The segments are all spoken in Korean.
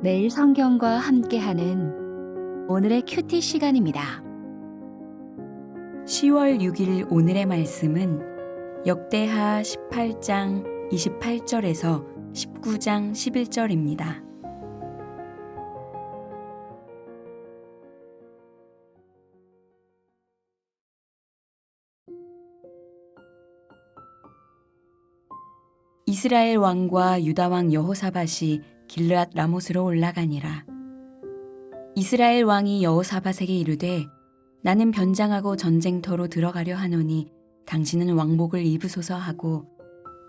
매일 성경과 함께하는 오늘의 큐티 시간입니다. 10월 6일 오늘의 말씀은 역대하 18장 28절에서 19장 11절입니다. 이스라엘 왕과 유다 왕 여호사밧이 길르앗 라못으로 올라가니라. 이스라엘 왕이 여호사밧에게 이르되 나는 변장하고 전쟁터로 들어가려 하노니 당신은 왕복을 입으소서 하고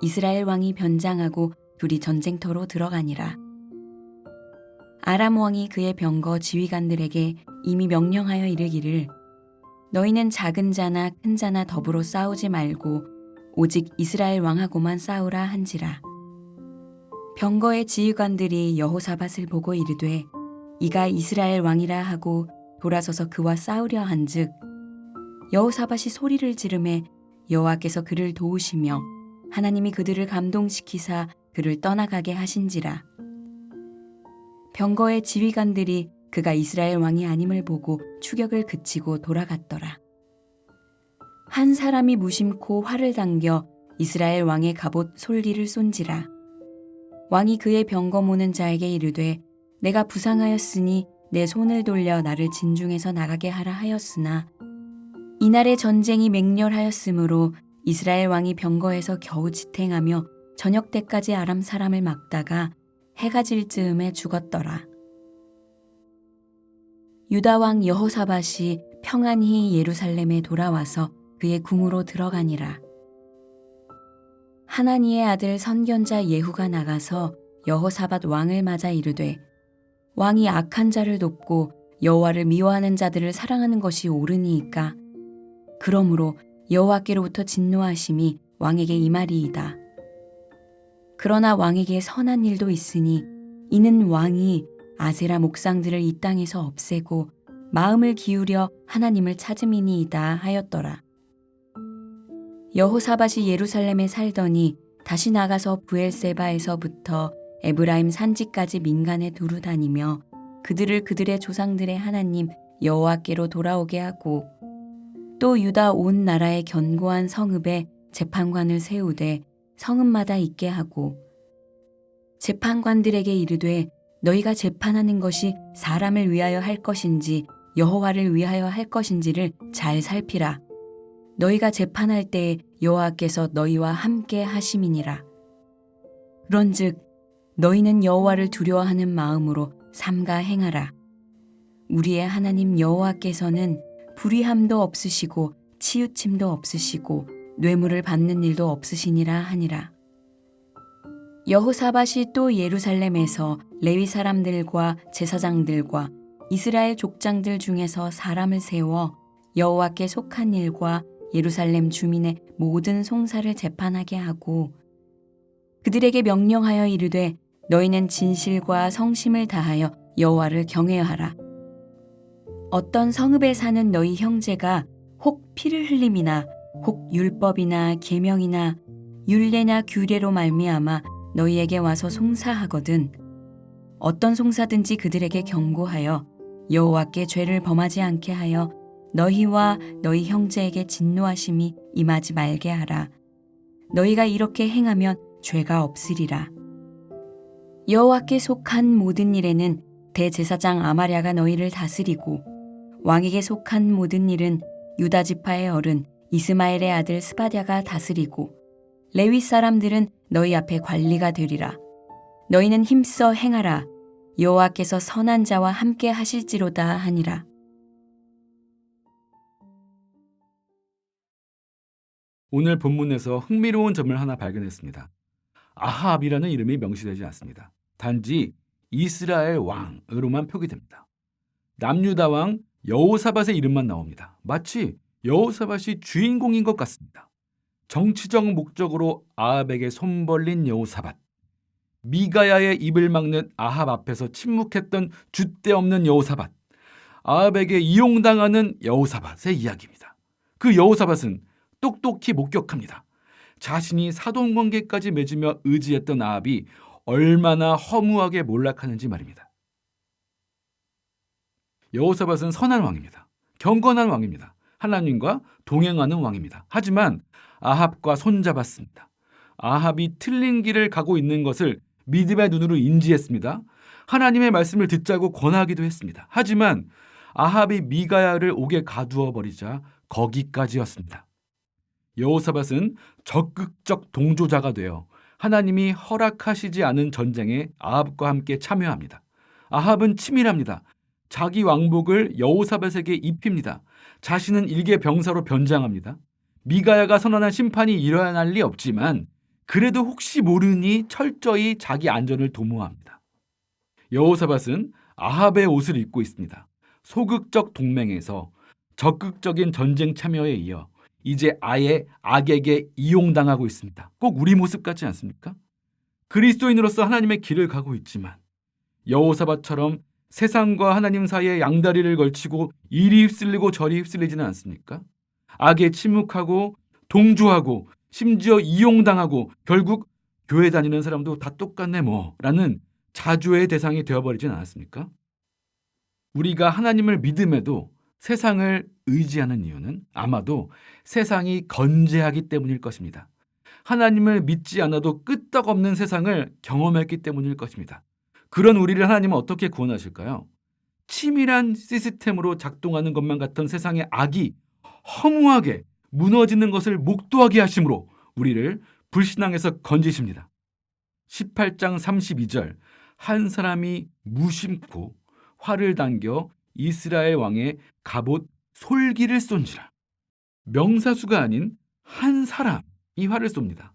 이스라엘 왕이 변장하고 둘이 전쟁터로 들어가니라. 아람 왕이 그의 병거 지휘관들에게 이미 명령하여 이르기를 너희는 작은 자나 큰 자나 더불어 싸우지 말고 오직 이스라엘 왕하고만 싸우라 한지라. 병거의 지휘관들이 여호사밧을 보고 이르되 이가 이스라엘 왕이라 하고 돌아서서 그와 싸우려 한즉 여호사밧이 소리를 지르매 여호와께서 그를 도우시며 하나님이 그들을 감동시키사 그를 떠나가게 하신지라. 병거의 지휘관들이 그가 이스라엘 왕이 아님을 보고 추격을 그치고 돌아갔더라. 한 사람이 무심코 활을 당겨 이스라엘 왕의 갑옷 솔리를 쏜지라 왕이 그의 병거 모는 자에게 이르되 내가 부상하였으니 내 손을 돌려 나를 진중에서 나가게 하라 하였으나 이날의 전쟁이 맹렬하였으므로 이스라엘 왕이 병거에서 겨우 지탱하며 저녁 때까지 아람 사람을 막다가 해가 질 즈음에 죽었더라. 유다 왕 여호사밧이 평안히 예루살렘에 돌아와서 그의 궁으로 들어가니라. 하나니의 아들 선견자 예후가 나가서 여호사밧 왕을 맞아 이르되 왕이 악한 자를 돕고 여호와를 미워하는 자들을 사랑하는 것이 옳으니이까 그러므로 여호와께로부터 진노하심이 왕에게 임하리이다. 그러나 왕에게 선한 일도 있으니 이는 왕이 아세라 목상들을 이 땅에서 없애고 마음을 기울여 하나님을 찾음이니이다 하였더라. 여호사밧이 예루살렘에 살더니 다시 나가서 부엘세바에서부터 에브라임 산지까지 민간에 두루 다니며 그들을 그들의 조상들의 하나님 여호와께로 돌아오게 하고 또 유다 온 나라의 견고한 성읍에 재판관을 세우되 성읍마다 있게 하고 재판관들에게 이르되 너희가 재판하는 것이 사람을 위하여 할 것인지 여호와를 위하여 할 것인지를 잘 살피라 너희가 재판할 때에 여호와께서 너희와 함께 하심이니라 그런즉 너희는 여호와를 두려워하는 마음으로 삼가 행하라. 우리의 하나님 여호와께서는 불의함도 없으시고 치우침도 없으시고 뇌물을 받는 일도 없으시니라 하니라. 여호사밧이 또 예루살렘에서 레위 사람들과 제사장들과 이스라엘 족장들 중에서 사람을 세워 여호와께 속한 일과 예루살렘 주민의 모든 송사를 재판하게 하고 그들에게 명령하여 이르되 너희는 진실과 성심을 다하여 여호와를 경외하라. 어떤 성읍에 사는 너희 형제가 혹 피를 흘림이나 혹 율법이나 계명이나 율례나 규례로 말미암아 너희에게 와서 송사하거든 어떤 송사든지 그들에게 경고하여 여호와께 죄를 범하지 않게 하여 너희와 너희 형제에게 진노하심이 임하지 말게 하라. 너희가 이렇게 행하면 죄가 없으리라. 여호와께 속한 모든 일에는 대제사장 아마랴가 너희를 다스리고 왕에게 속한 모든 일은 유다 지파의 어른 이스마엘의 아들 스바랴가 다스리고 레위 사람들은 너희 앞에 관리가 되리라. 너희는 힘써 행하라. 여호와께서 선한 자와 함께 하실지로다 하니라. 오늘 본문에서 흥미로운 점을 하나 발견했습니다. 아합이라는 이름이 명시되지 않습니다. 단지 이스라엘 왕으로만 표기됩니다. 남유다 왕 여호사밧의 이름만 나옵니다. 마치 여호사밧이 주인공인 것 같습니다. 정치적 목적으로 아합에게 손 벌린 여호사밧. 미가야의 입을 막는 아합 앞에서 침묵했던 줏대 없는 여호사밧. 아합에게 이용당하는 여호사밧의 이야기입니다. 그 여호사밧은 똑똑히 목격합니다. 자신이 사돈 관계까지 맺으며 의지했던 아합이 얼마나 허무하게 몰락하는지 말입니다. 여호사밧은 선한 왕입니다. 경건한 왕입니다. 하나님과 동행하는 왕입니다. 하지만 아합과 손잡았습니다. 아합이 틀린 길을 가고 있는 것을 믿음의 눈으로 인지했습니다. 하나님의 말씀을 듣자고 권하기도 했습니다. 하지만 아합이 미가야를 옥에 가두어 버리자 거기까지였습니다. 여호사밧은 적극적 동조자가 되어 하나님이 허락하시지 않은 전쟁에 아합과 함께 참여합니다. 아합은 치밀합니다. 자기 왕복을 여호사밧에게 입힙니다. 자신은 일개 병사로 변장합니다. 미가야가 선언한 심판이 일어날 리 없지만 그래도 혹시 모르니 철저히 자기 안전을 도모합니다. 여호사밧은 아합의 옷을 입고 있습니다. 소극적 동맹에서 적극적인 전쟁 참여에 이어 이제 아예 악에게 이용당하고 있습니다. 꼭 우리 모습 같지 않습니까? 그리스도인으로서 하나님의 길을 가고 있지만 여호사밧처럼 세상과 하나님 사이에 양다리를 걸치고 이리 휩쓸리고 저리 휩쓸리지는 않습니까? 악에 침묵하고 동조하고 심지어 이용당하고 결국 교회 다니는 사람도 다 똑같네 뭐라는 자조의 대상이 되어버리진 않았습니까? 우리가 하나님을 믿음에도 세상을 의지하는 이유는 아마도 세상이 건재하기 때문일 것입니다. 하나님을 믿지 않아도 끄떡없는 세상을 경험했기 때문일 것입니다. 그런 우리를 하나님은 어떻게 구원하실까요? 치밀한 시스템으로 작동하는 것만 같은 세상의 악이 허무하게 무너지는 것을 목도하게 하심으로 우리를 불신앙에서 건지십니다. 18장 32절 한 사람이 무심코 활을 당겨 이스라엘 왕의 갑옷 솔기를 쏜지라. 명사수가 아닌 한 사람이 활을 쏩니다.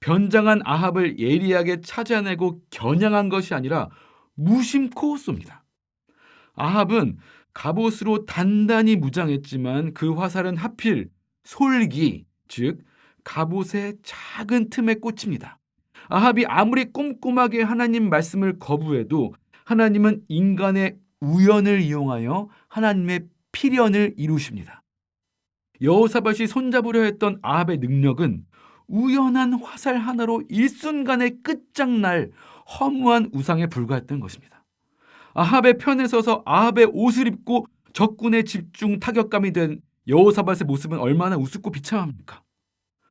변장한 아합을 예리하게 찾아내고 겨냥한 것이 아니라 무심코 쏩니다. 아합은 갑옷으로 단단히 무장했지만 그 화살은 하필 솔기, 즉 갑옷의 작은 틈에 꽂힙니다. 아합이 아무리 꼼꼼하게 하나님 말씀을 거부해도 하나님은 인간의 우연을 이용하여 하나님의 필연을 이루십니다. 여호사밧이 손잡으려 했던 아합의 능력은 우연한 화살 하나로 일순간에 끝장날 허무한 우상에 불과했던 것입니다. 아합의 편에 서서 아합의 옷을 입고 적군의 집중 타격감이 된 여호사밧의 모습은 얼마나 우습고 비참합니까?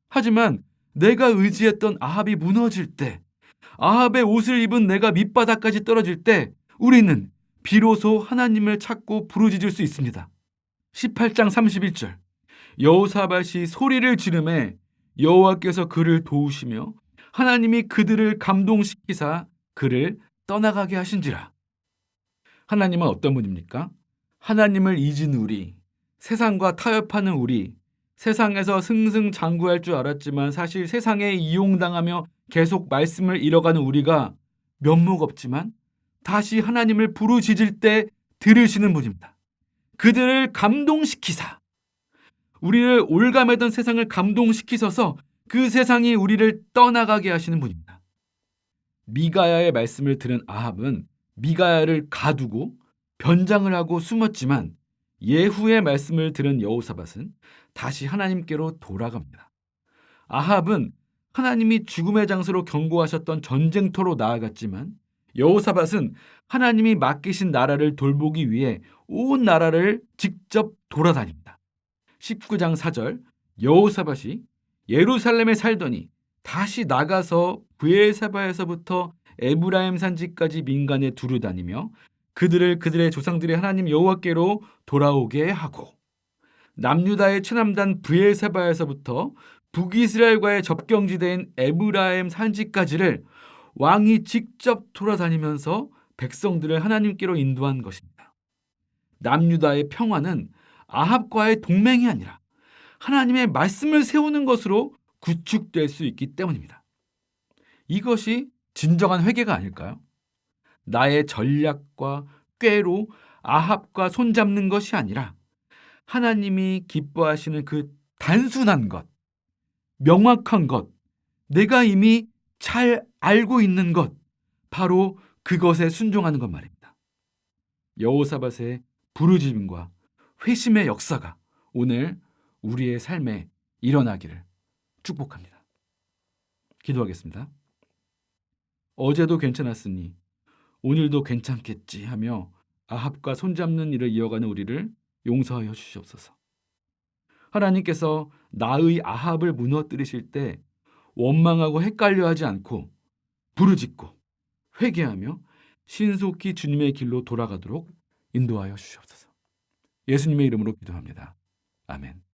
하지만 내가 의지했던 아합이 무너질 때, 아합의 옷을 입은 내가 밑바닥까지 떨어질 때, 우리는 비로소 하나님을 찾고 부르짖을 수 있습니다. 18장 31절 여호사밧이 소리를 지르매 여호와께서 그를 도우시며 하나님이 그들을 감동시키사 그를 떠나가게 하신지라. 하나님은 어떤 분입니까? 하나님을 잊은 우리, 세상과 타협하는 우리, 세상에서 승승장구할 줄 알았지만 사실 세상에 이용당하며 계속 말씀을 잃어가는 우리가 면목 없지만 다시 하나님을 부르짖을 때 들으시는 분입니다. 그들을 감동시키사 우리를 올가매던 세상을 감동시키셔서 그 세상이 우리를 떠나가게 하시는 분입니다. 미가야의 말씀을 들은 아합은 미가야를 가두고 변장을 하고 숨었지만 예후의 말씀을 들은 여호사밧은 다시 하나님께로 돌아갑니다. 아합은 하나님이 죽음의 장소로 경고하셨던 전쟁터로 나아갔지만 여호사밧은 하나님이 맡기신 나라를 돌보기 위해 온 나라를 직접 돌아다닙니다. 19장 4절 여호사밧이 예루살렘에 살더니 다시 나가서 브엘사바에서부터 에브라임 산지까지 민간에 두루 다니며 그들을 그들의 조상들의 하나님 여호와께로 돌아오게 하고 남유다의 최남단 브엘사바에서부터 북이스라엘과의 접경지대인 에브라임 산지까지를 왕이 직접 돌아다니면서 백성들을 하나님께로 인도한 것입니다. 남유다의 평화는 아합과의 동맹이 아니라 하나님의 말씀을 세우는 것으로 구축될 수 있기 때문입니다. 이것이 진정한 회개가 아닐까요? 나의 전략과 꾀로 아합과 손잡는 것이 아니라 하나님이 기뻐하시는 그 단순한 것, 명확한 것, 내가 이미 잘 알고 있는 것, 바로 그것에 순종하는 것 말입니다. 여호사밧의 부르짖음과 회심의 역사가 오늘 우리의 삶에 일어나기를 축복합니다. 기도하겠습니다. 어제도 괜찮았으니 오늘도 괜찮겠지 하며 아합과 손잡는 일을 이어가는 우리를 용서하여 주시옵소서. 하나님께서 나의 아합을 무너뜨리실 때 원망하고 헷갈려 하지 않고 부르짖고 회개하며 신속히 주님의 길로 돌아가도록 인도하여 주시옵소서. 예수님의 이름으로 기도합니다. 아멘.